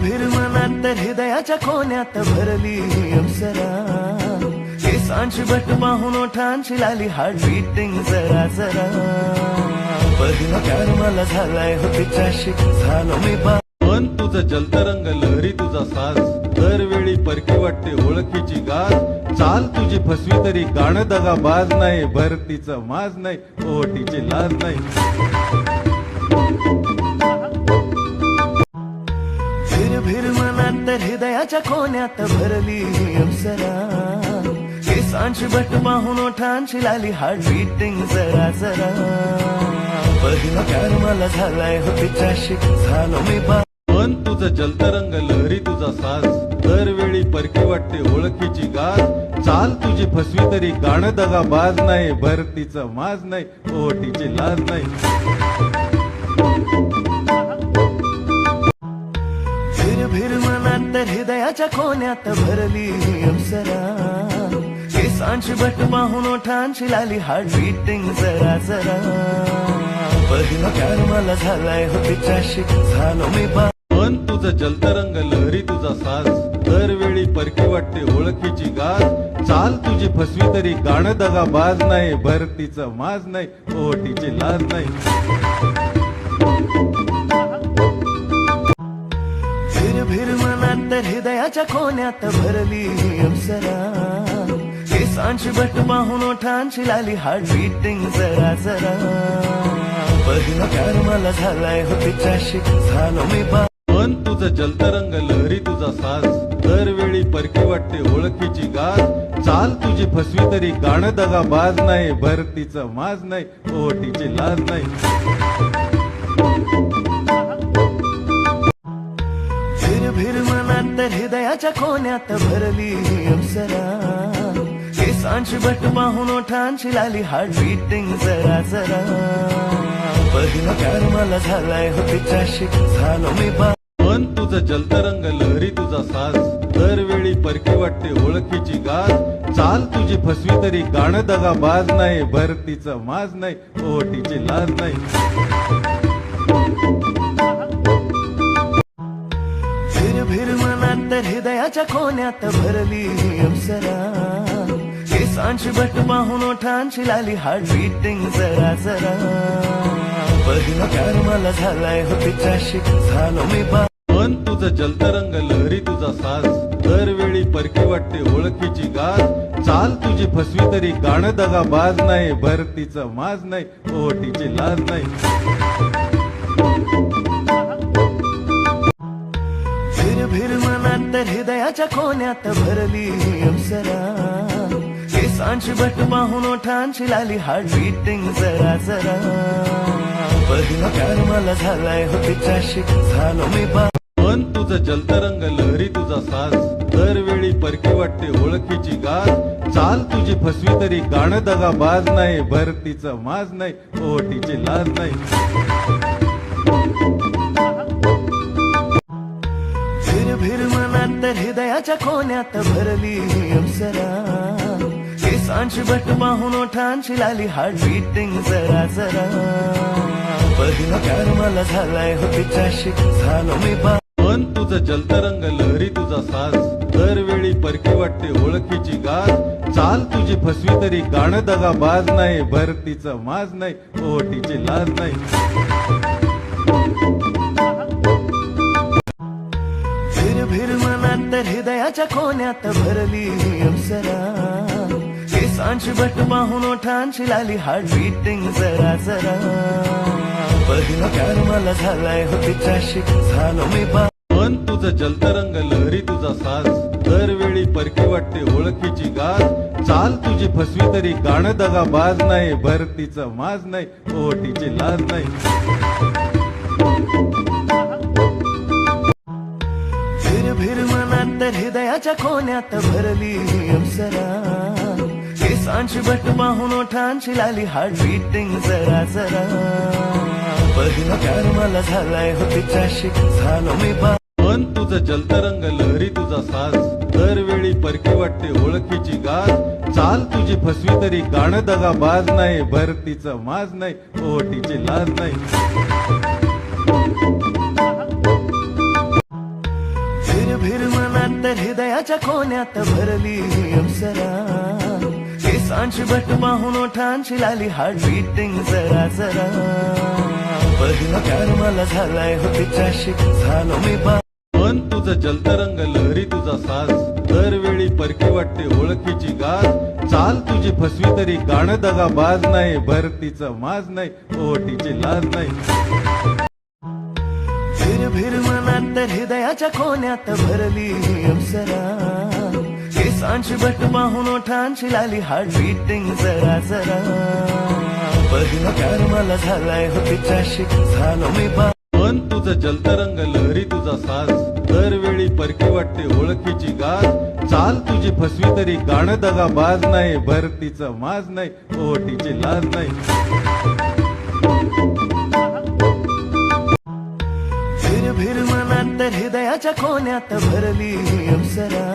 फिर मनात तर हृदयाच्या कोण्यात भरली ही अप्सरा केसांची बट पाहून ओठांची लाली हार्ट बीटिंग जरा जरा. पहिला प्यार मला झालाय हो तिच्याशी. झालो मी मन तुझं जलतरंग लहरी तुझा साज. दरवेळी परकी वाटते ओळखीची गाज. चाल तुझी फसवी तरी गाणं दगा बाज नाही. भरतीचं माज नाही. ओटीची लाज नाही. तर हृदयाच्या कोण्यात भरली ही अप्सरा. केसांची बट पाहून ओठांची लाली हार्ट बीटिंग जरा जरा. पहिला प्यार मला झालाय हो तिच्याशी. झालो मी बा मन तुझं जलतरंग लहरी तुझा साज. दरवेळी परकी वाटते ओळखीची गाज. चाल तुझी फसवी तरी गाणं दगा बाज नाही. भरतीचं माज नाही. ओटीची लाज नाही. फिर मनात तर हृदयाच्या कोण्यात भरली अप्सरा. केसांची बट पाहून ओठांची लाली हार्ट बीटिंग जरा जरा. पहिला प्यार मला झालाय हो तिच्याशी. झालो मी बा मन तुझं जलतरंग लहरी तुझा साज. दरवेळी परकी वाटते ओळखीची गाज. चाल तुझी फसवी तरी गाणं दगा बाज नाही. भरतीचं माज नाही. ओटीची लाज नाही. फिर मनात हृदयाच्या कोण्यात भरली अप्सरा. केसांची बट पाहून ओठांची लाली हार्ट बीटिंग जरा जरा. पहिला प्यार मला झालाय हो तिच्याशी झालो मी बा मन तुझं जलतरंग लहरी तुझा साज. दरवेळी परकी वाटते ओळखीची गाज. चाल तुझी फसवी तरी गाणं दगा बाज नाही. भरतीचं माज नाही ओटीची लाज नाही. फिर तर हृदयाच्या कोण्यात भरली अप्सरा. केसांची बट पाहून ओठांची लाली हार्ट बीटिंग जरा जरा. पहिला प्यार मला झालाय हो तिच्याशी. झालो मी बा तुझं जलतरंग लहरी तुझा साज. दरवेळी परकी वाटते ओळखीची गाज. चाल तुझी फसवी तरी गाणं दगा बाज नाही. भरतीचं माज नाही. ओटीची लाज नाही. गंभीर मनात हृदयाच्या कोण्यात भरली अप्सरा. केसांची बट पाहून ओठांची लाली हार्ट बीटिंग जरा जरा. पहिला प्यार मला झालाय हो तिच्याशी झालो मी बा मन तुझं जलतरंग लहरी तुझा साज. दरवेळी परकी वाटते ओळखीची गाज. चाल तुझी फसवी तरी गाणं दगा बाज नाही भरतीचं माज नाही ओटीची लाज नाही. फिर मनात तर हृदयाच्या कोण्यात भरली अप्सरा. केसांची बट पाहून ओठांची लाली हार्ट बीटिंग जरा जरा. पहिला प्यार मला झालाय हो तिच्याशी. झालो मी बा मन तुझं जलतरंग लहरी तुझा साज. दरवेळी परकी वाटते ओळखीची गाज. चाल तुझी फसवी तरी गाणं दगा बाज नाही. भरतीचं माज नाही. ओटीची लाज नाही. भिरमनात तर हृदयाच्या कोण्यात भरली अप्सरा. केसांची बट पाहून ओठांची लाली हार्ट बीटिंग जरा जरा. पहिला प्यार मला झालाय हो तिच्याशी झालो मी बा तुझं जलतरंग लहरी तुझा साज. दरवेळी परकी वाटते ओळखीची गाज. चाल तुझी फसवी तरी गाणं दगा बाज नाही भरतीचं माज नाही ओटीची लाज नाही. तर हृदयाच्या कोण्यात भरली अप्सरा. केसांची बट पाहून ओठांची लाली हार्ट बीटिंग जरा जरा. पहिला प्यार मला झालाय हो तिच्याशी. झालो मी बा तुझं जलतरंग लहरी तुझा साज. दरवेळी परकी वाटते ओळखीची गाज. चाल तुझी फसवी तरी गाणं दगा बाज नाही. भरतीचं माज नाही ओटीची लाज नाही. हृदयाच्या कोण्यात भरली अप्सरा. केसांची बट पाहून ओठांची लाली हार्ट बीटिंग जरा जरा. पहिला प्यार मला झालाय हो तिच्याशी झालो मी बा मन तुझं जलतरंग लहरी तुझा साज. दरवेळी परकी वाटते ओळखीची गाज. चाल तुझी फसवी तरी गाणं दगा बाज नाही भरतीचं माज नाही ओटीची लाज नाही. फिर मनात तर हृदयाच्या कोण्यात भरली ही अप्सरा. केसांची बट पाहून ओठांची लाली हार्ट बीटिंग जरा जरा. पहिला प्यार मला झालाय हो तिच्याशी. झालो मी बा मन तुझं जलतरंग लहरी तुझा साज. दरवेळी परकी वाटते ओळखीची गाज. चाल तुझी फसवी तरी गाणं दगा बाज नाही. भरतीचं माज नाही. ओटीची लाज नाही. फिर मनात तर हृदयाच्या कोण्यात भरली ही अप्सरा केसांची बट पाहून ओठांची लाली हार्ट बीटिंग जरा जरा. पहिला प्यार मला झालाय हो तिच्याशी. झालो मी बा मन तुझं जलतरंग लहरी तुझा साज. दरवेळी परकी वाटते ओळखीची गाज. चाल तुझी फसवी तरी गाणं दगा बाज नाही. भरतीचं माज नाही. ओटीची लाज नाही. सुंदर हृदयाच्या कोण्यात भरली अवसरा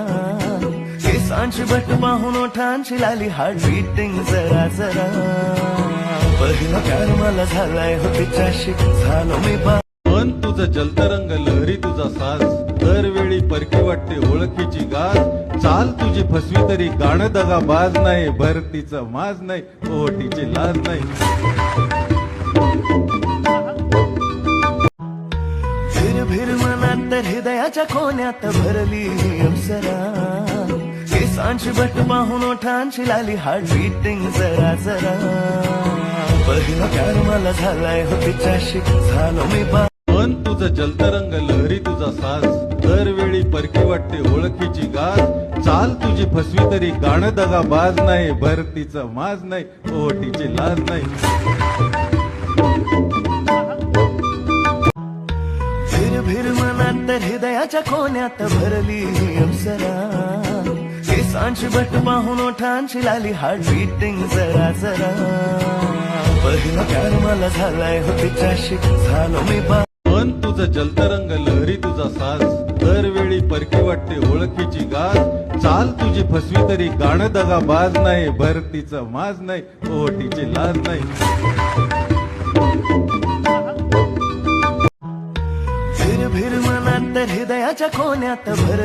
केसांची बट पाहून ओठांची लाली हार्ट बीटिंग जरा जरा. पहिला प्यार मला झालाय हो तिच्याशी. झालो मी बा तुझं जलतरंग लहरी तुझा साज. दरवेळी परकी वाटते ओळखीची गाज. चाल तुझी फसवी तरी गाणं दगा बाज नाही. भरतीचं माज नाही. ओटीची लाज नाही. फिर मनात तर हृदयाच्या कोण्यात भरली अप्सरा. केसांची बट पाहून ओठांची लाली हार्ट बीटिंग जरा जरा. पहिला प्यार मला झालाय हो तिच्याशी झालो मी बा मन तुझं जलतरंग लहरी तुझा साज. दरवेळी परकी वाटते ओळखीची गाज. चाल तुझी फसवी तरी गाणं दगा बाज नाही भरतीचं माज नाही ओटीची लाज नाही. मनात तर हृदयाच्या कोण्यात भरली ही अप्सरा. केसांची बट पाहून ओठांची लाली हार्ट बीटिंग जरा जरा. पहिला प्यार मला झालाय हो तिच्याशी झालो मी बा तुझं जलतरंग लहरी तुझा साज. दरवेळी परकी वाटते ओळखीची गाज. चाल तुझी फसवी तरी गाणं दगा बाज नाही भरतीचं माज नाही ओटीची लाज नाही. सुंदर हृदयाच्या कोण्यात भर